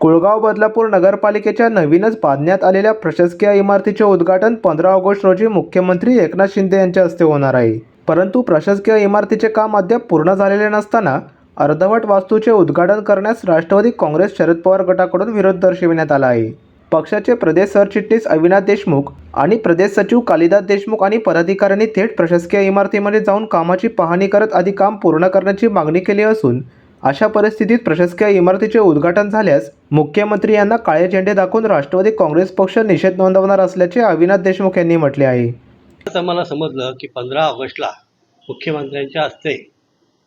कुळगाव बदलापूर नगरपालिकेच्या नवीनच बांधण्यात आलेल्या प्रशासकीय इमारतीचे उद्घाटन पंधरा ऑगस्ट रोजी मुख्यमंत्री एकनाथ शिंदे यांच्या हस्ते होणार आहे. परंतु प्रशासकीय इमारतीचे काम अद्याप पूर्ण झालेले नसताना अर्धवट वास्तूचे उद्घाटन करण्यास राष्ट्रवादी काँग्रेस शरद पवार गटाकडून विरोध दर्शविण्यात आला आहे. पक्षाचे प्रदेश सरचिटणीस अविनाश देशमुख आणि प्रदेश सचिव कालिदास देशमुख आणि पदाधिकाऱ्यांनी थेट प्रशासकीय इमारतीमध्ये जाऊन कामाची पाहणी करत आधी काम पूर्ण करण्याची मागणी केली असून अशा परिस्थितीत प्रशासकीय इमारतीचे उद्घाटन झाल्यास मुख्यमंत्री यांना काळे झेंडे दाखवून राष्ट्रवादी काँग्रेस पक्ष निषेध नोंदवणार असल्याचे अविनाथ देशमुख यांनी म्हटले आहे. आज आम्हाला समजलं की पंधरा ऑगस्टला मुख्यमंत्र्यांच्या हस्ते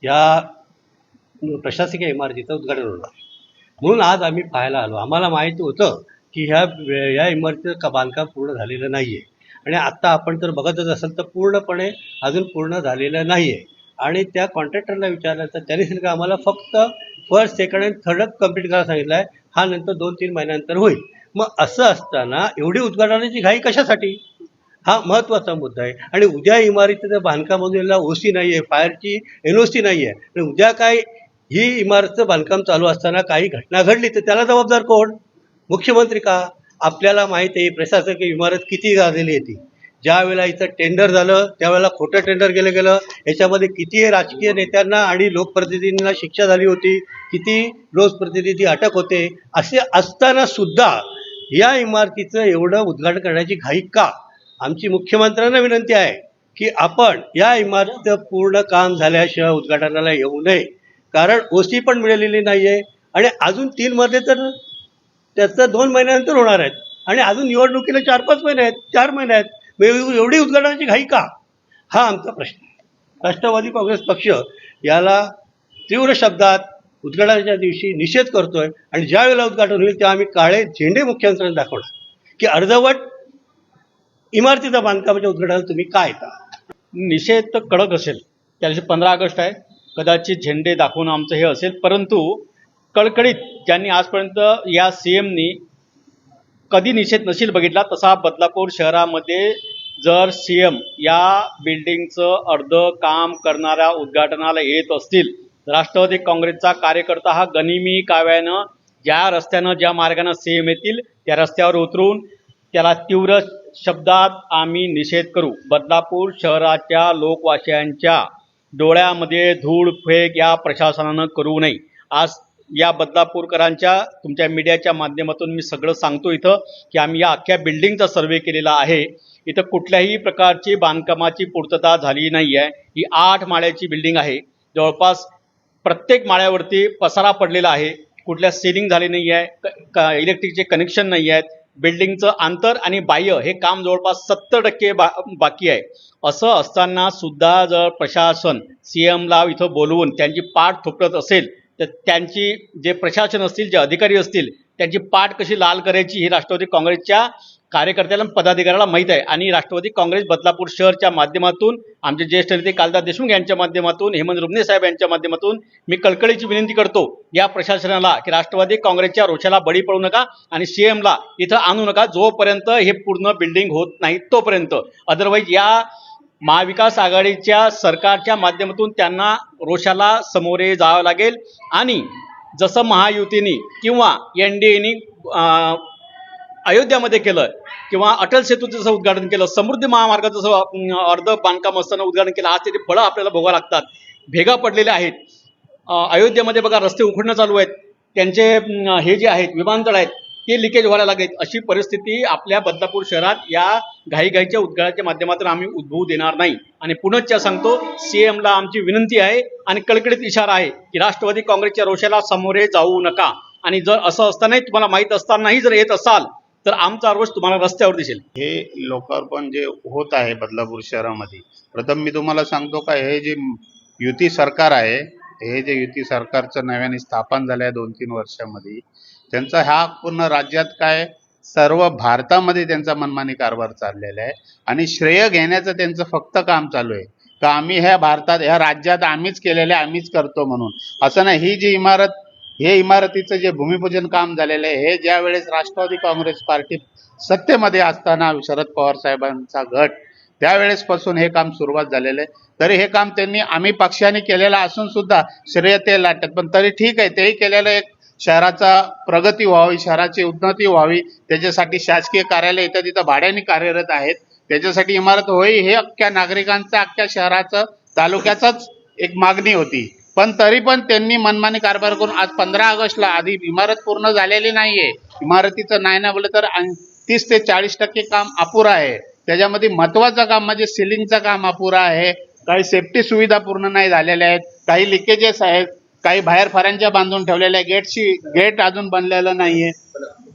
या प्रशासकीय इमारतीचं उद्घाटन होणार म्हणून आज आम्ही पाहायला आलो. आम्हाला माहिती होतं की ह्या या इमारतीचं का बांधकाम पूर्ण झालेलं नाही आहे आणि आत्ता आपण जर बघतच असाल तर पूर्णपणे अजून पूर्ण झालेलं नाही आहे आणि त्या कॉन्ट्रॅक्टरला विचारलं तर त्यांनी सांगितलं आम्हाला फक्त first second and third complete करायला सांगितलं आहे. हा नंतर दोन तीन महिन्यानंतर होईल. मग असं असताना एवढी उद्घाटनाची घाई कशासाठी? हा महत्त्वाचा मुद्दा आहे. आणि उद्या इमारतीचं बांधकामाला ओ सी नाही आहे फायरची एन ओ सी नाही आहे आणि उद्या काय ही इमारतीचं बांधकाम चालू असताना काही घटना घडली तर त्याला जबाबदार कोण? मुख्यमंत्री का? आपल्याला माहीत आहे प्रशासकीय इमारत किती झालेली आहे ती. ज्या वेळेला इथं टेंडर झालं त्यावेळेला खोटं टेंडर केलं गेलं याच्यामध्ये किती राजकीय नेत्यांना आणि लोकप्रतिनिधींना शिक्षा झाली होती किती लोकप्रतिनिधी अटक होते असे असताना सुद्धा या इमारतीचं एवढं उद्घाटन करण्याची घाई का? आमची मुख्यमंत्र्यांना विनंती आहे की आपण या इमारतीचं पूर्ण काम झाल्याशिवाय उद्घाटनाला येऊ नये. कारण ओसी पण मिळालेली नाही आहे आणि अजून तीनमध्ये तर त्याचं दोन महिन्यानंतर होणार आहेत. आणि अजून निवडणुकीला चार पाच महिने आहेत चार महिने आहेत. एवढी उद्घाटनाची घाई का? हा आमचा प्रश्न आहे. राष्ट्रवादी काँग्रेस पक्ष याला तीव्र शब्दात उद्घाटनाच्या दिवशी निषेध करतोय आणि ज्या वेळेला उद्घाटन होईल तेव्हा आम्ही काळे झेंडे मुख्यमंत्र्यांना दाखवणार. की अर्धवट इमारतीचं बांधकामाच्या उद्घाटनाला तुम्ही काय येता? निषेध तर कडक असेल. त्या दिवशी पंधरा ऑगस्ट आहे. कदाचित झेंडे दाखवणं आमचं हे असेल. परंतु कळकळीत ज्यांनी आजपर्यंत या सी एमनी कधी निषेध नसेल बघितला तसा बदलापूर शहरामध्ये जर सी एम या बिल्डिंगचं अर्ध काम करणाऱ्या उद्घाटनाला येत असतील राष्ट्रवादी काँग्रेसचा कार्यकर्ता हा गनिमी काव्यानं ज्या रस्त्यानं ज्या मार्गानं सी एम येतील त्या रस्त्यावर उतरून त्याला तीव्र शब्दात आम्ही निषेध करू. बदलापूर शहराच्या लोकवासियांच्या डोळ्यामध्ये धूळ फेक या प्रशासनानं करू नये. आज या बदलापूरकरांच्या तुमच्या मीडियाच्या माध्यमातून मी सगळं सांगतो इथं की आम्ही या अख्ख्या बिल्डिंगचा सर्वे केलेला आहे. इथं कुठल्याही प्रकारची बांधकामाची पूर्तता झाली नाही आहे ही आठ माळ्याची बिल्डिंग आहे. जवळपास प्रत्येक माळ्यावरती पसारा पडलेला आहे. कुठल्या सेलिंग झाली नाही आहे क- इलेक्ट्रिकचे कनेक्शन नाही आहेत बिल्डिंगचं आंतर आणि बाह्य हे काम जवळपास सत्तर टक्के बा बाकी आहे. असं असताना सुद्धा जर प्रशासन सी एमला इथं बोलवून त्यांची पाठ थोपटत असेल तर त्यांची जे प्रशासन असतील जे अधिकारी असतील त्यांची पाठ कशी लाल करायची ही राष्ट्रवादी काँग्रेसच्या कार्यकर्त्याला पदाधिकाऱ्याला माहीत आहे. आणि राष्ट्रवादी काँग्रेस बदलापूर शहरच्या माध्यमातून आमचे ज्येष्ठ नेते कालदास देशमुख यांच्या माध्यमातून हेमंत रुबने साहेब यांच्या माध्यमातून मी कळकळीची विनंती करतो या प्रशासनाला की राष्ट्रवादी काँग्रेसच्या रोषाला बळी पडू नका आणि सी एमला इथं आणू नका जोपर्यंत हे पूर्ण बिल्डिंग होत नाही तोपर्यंत. अदरवाईज या महाविकास आघाडीच्या सरकारच्या माध्यमातून त्यांना रोषाला समोरे जावं लागेल. आणि जसं महायुतीने किंवा एन डी एनी अयोध्यामध्ये केलं किंवा अटल सेतूचं जसं उद्घाटन केलं समृद्धी महामार्गाचं जसं अर्ध बांधकाम असताना उद्घाटन केलं आज त्याची फळं आपल्याला भोगावं लागतात. भेगा पडलेल्या आहेत. अयोध्येमध्ये बघा रस्ते उखडणं चालू आहेत. त्यांचे हे जे आहेत विमानतळ आहेत ती लिकेज व्हायला लागेल. अशी परिस्थिती आपल्या बदलापूर शहरात या घाईघाईच्या उद्घाटनाच्या माध्यमातून आम्ही उद्भवू देणार नाही. आणि पुनश्च सांगतो सीएमला आमची विनंती आहे आणि कळकळीत इशारा आहे की राष्ट्रवादी काँग्रेसच्या रोषाला समोरे जाऊ नका. आणि जर असं असतानाही तुम्हाला माहीत असतानाही जर येत असाल तर आमचा रोष तुम्हाला रस्त्यावर दिसेल. हे लोकार्पण जे होत आहे बदलापूर शहरामध्ये प्रथम मी तुम्हाला सांगतो का हे जे युती सरकार आहे हे जे युती सरकारचं नव्याने स्थापन झालं आहे दोन तीन वर्षामध्ये त्यांचा हा पूर्ण राज्यात काय सर्व भारतामध्ये त्यांचा मनमानी कारभार चाललेला आहे. आणि श्रेय घेण्याचं त्यांचं फक्त काम चालू आहे. का आम्ही ह्या भारतात ह्या राज्यात आम्हीच केलेलं आहे आम्हीच करतो म्हणून. असं नाही ही जी इमारत हे इमारतीचं जे भूमिपूजन काम झालेलं आहे हे ज्या वेळेस राष्ट्रवादी काँग्रेस पार्टी सत्तेमध्ये असताना शरद पवार साहेबांचा गट त्यावेळेसपासून हे काम सुरुवात झालेलं आहे. तरी हे काम त्यांनी आम्ही पक्षाने केलेलं असून सुद्धा श्रेय ते लाटतात पण तरी ठीक आहे तेही केलेलं एक शहराचा प्रगती व्हावी शहराची उन्नती व्हावी त्याच्यासाठी शासकीय कार्यालय इथं तिथं भाड्याने कार्यरत आहेत. त्याच्यासाठी इमारत होई हे अख्ख्या नागरिकांचं अख्ख्या शहराचं तालुक्याचाच एक मागणी होती. पण तरी पण त्यांनी मनमानी कारभार करून आज पंधरा ऑगस्टला आधी इमारत पूर्ण झालेली नाहीये. इमारतीचं नाही ना बोललं तर तीस ते चाळीस टक्के काम अपुरं आहे. त्याच्यामध्ये महत्वाचं काम म्हणजे सिलिंगचं काम अपुरं आहे. काही सेफ्टी सुविधा पूर्ण नाही झालेल्या आहेत. काही लिकेजेस आहेत. काही बाहेर फऱ्यांच्या बांधून ठेवलेल्या गेटची गेट अजून बनलेलं नाहीये.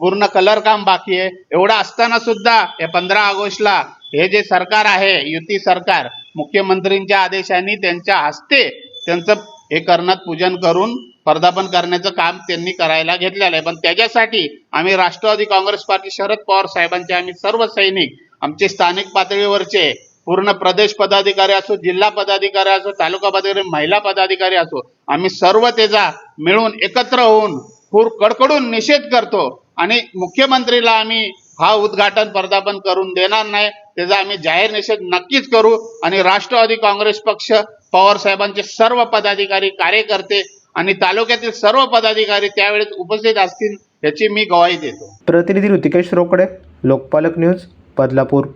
पूर्ण कलर काम बाकी आहे. एवढं असताना सुद्धा या पंधरा ऑगस्टला हे जे सरकार आहे युती सरकार मुख्यमंत्रींच्या आदेशाने त्यांच्या हस्ते त्यांचं हे करणात पूजन करून पदार्पण करण्याचं काम त्यांनी करायला घेतलेलं आहे. पण त्याच्यासाठी आम्ही राष्ट्रवादी काँग्रेस पार्टी शरद पवार साहेबांचे आम्ही सर्व सैनिक आमचे स्थानिक पातळीवरचे पूर्ण प्रदेश पदाधिकारी असो जिल्हा पदाधिकारी असो तालुका पदाधिकारी महिला पदाधिकारी असो आम्ही सर्व त्याचा मिळून एकत्र होऊन पूर कडकडून निषेध करतो आणि मुख्यमंत्रीला आम्ही हा उद्घाटन पदार्पण करून देणार नाही. त्याचा आम्ही जाहीर निषेध नक्कीच करू आणि राष्ट्रवादी काँग्रेस पक्ष पवार साहेबांचे सर्व पदाधिकारी कार्यकर्ते आणि तालुक्यातील सर्व पदाधिकारी त्यावेळेस उपस्थित असतील याची मी गवाही देतो. प्रतिनिधी ऋतिकेश रोकडे लोकपालक न्यूज बदलापूर.